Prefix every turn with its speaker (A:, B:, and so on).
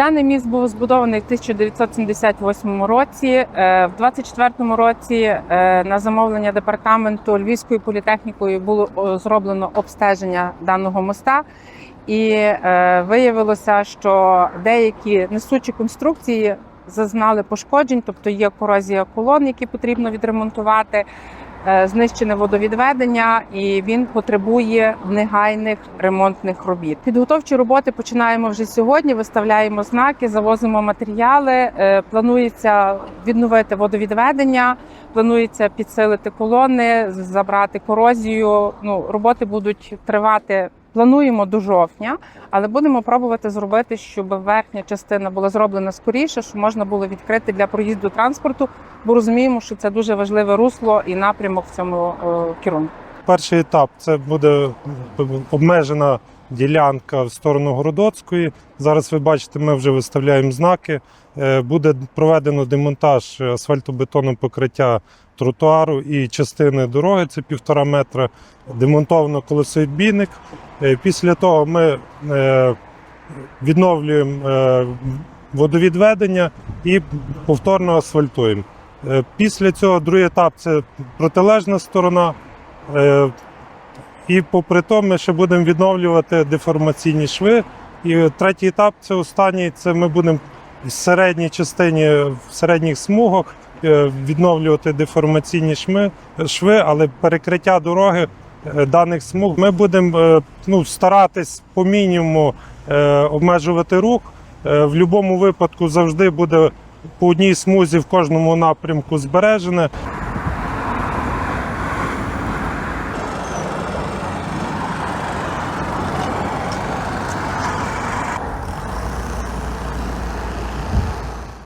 A: Даний міст був збудований в 1978 році. Е, В 24 році е, на замовлення департаменту Львівською політехнікою було зроблено обстеження даного моста, і е, виявилося, що деякі несучі конструкції зазнали пошкоджень, тобто є корозія колон, які потрібно відремонтувати. Е, Знищене водовідведення, і він потребує негайних ремонтних робіт. Підготовчі роботи починаємо вже сьогодні. Виставляємо знаки, завозимо матеріали. Е, Планується відновити водовідведення, планується підсилити колони, забрати корозію. Ну роботи будуть тривати. Плануємо до жовтня, але будемо пробувати зробити, щоб верхня частина була зроблена скоріше, щоб можна було відкрити для проїзду транспорту, бо розуміємо, що це дуже важливе русло і напрямок в цьому е, керунку.
B: Перший етап це буде обмежена ділянка в сторону Городоцької. Зараз ви бачите, ми вже виставляємо знаки. Е, Буде проведено демонтаж асфальтобетонного покриття тротуару і частини дороги, це півтора метра. Демонтовано колесовідбійник. Е, Після того ми е, відновлюємо е, водовідведення і повторно асфальтуємо. Е, Після цього другий етап це протилежна сторона. Е, І попри то ми ще будемо відновлювати деформаційні шви. І третій етап це останній. Це ми будемо в середній частині, в середніх смугах е, відновлювати деформаційні шви, але перекриття дороги е, даних смуг ми будемо ну, старатись по мінімуму обмежувати рух. В будь-якому випадку завжди буде по одній смузі в кожному напрямку збережене.